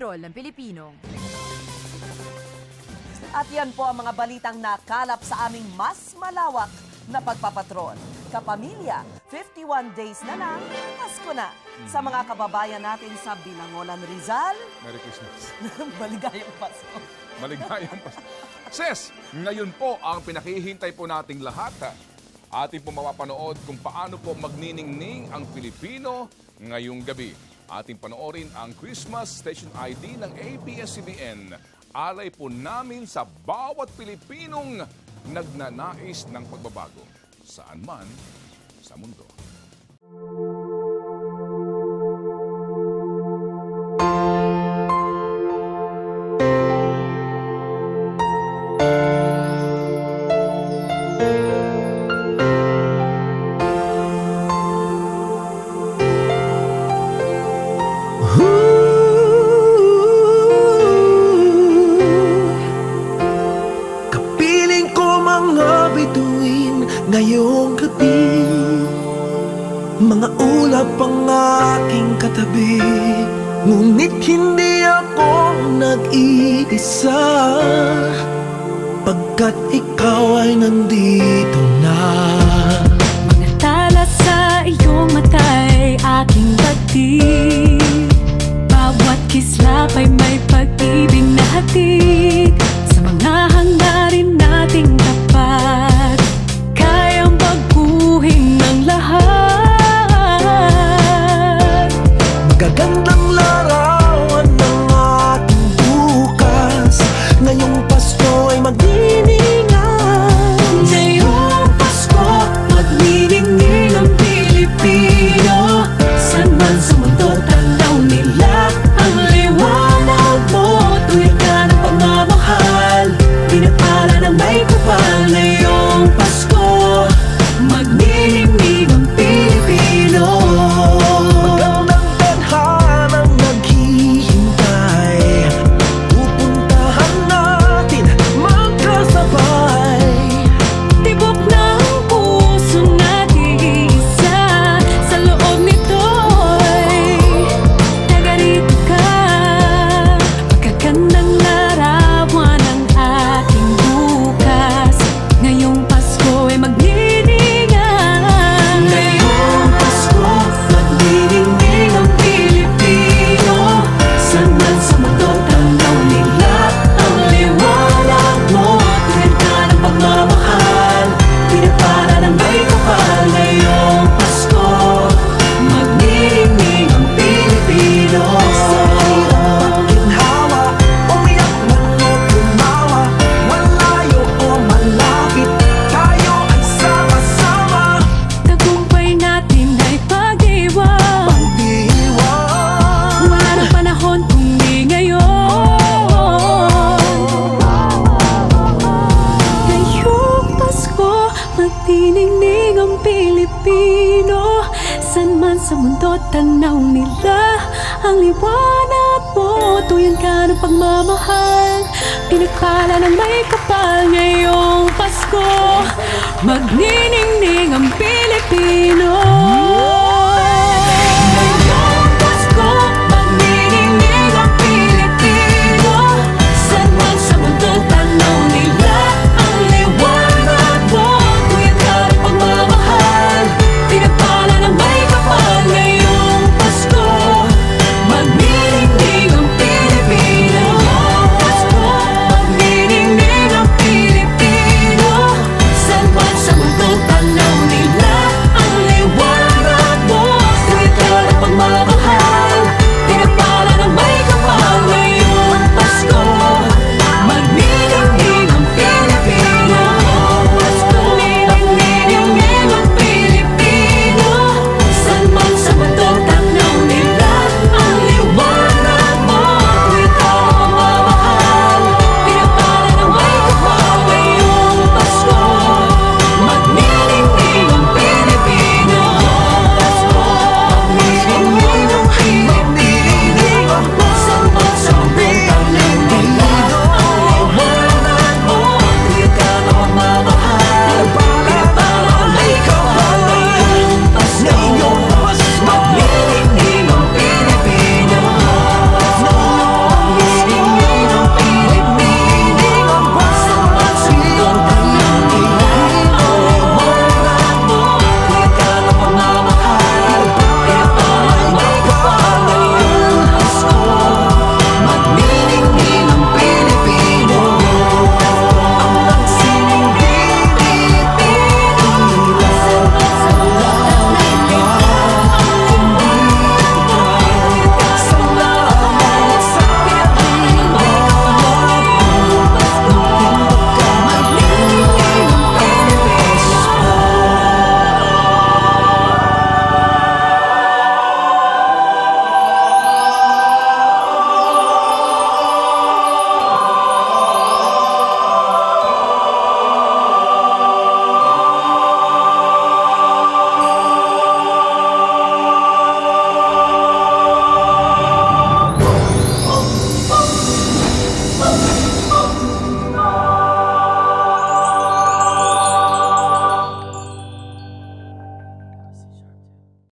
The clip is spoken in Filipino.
Rol ng Pilipino. At yan po ang mga balitang nakalap sa aming mas malawak na pagpapatrol. Kapamilya, 51 days na lang, Pasko na. Sa mga kababayan natin sa Bilangonan Rizal, Merry Christmas. maligayang Pasko. Maligayang pas. Ses, ngayon po ang pinakihintay po nating lahat. ha. Ating po mapapanood kung paano po magniningning ang Pilipino ngayong gabi. Ating panoorin ang Christmas Station ID ng ABS-CBN. Alay po namin sa bawat Pilipinong nagnanais ng pagbabago. Saan man sa mundo. Mga ulap ang aking katabi Ngunit hindi ako nag-iisa. Pagkat ikaw ay nandito sa mundo, tanaw nila. Ang liwanag mo, tuyan ka ng pagmamahal. Pinagpala ng may kapal ngayong Pasko. Magniningning ang Pilipino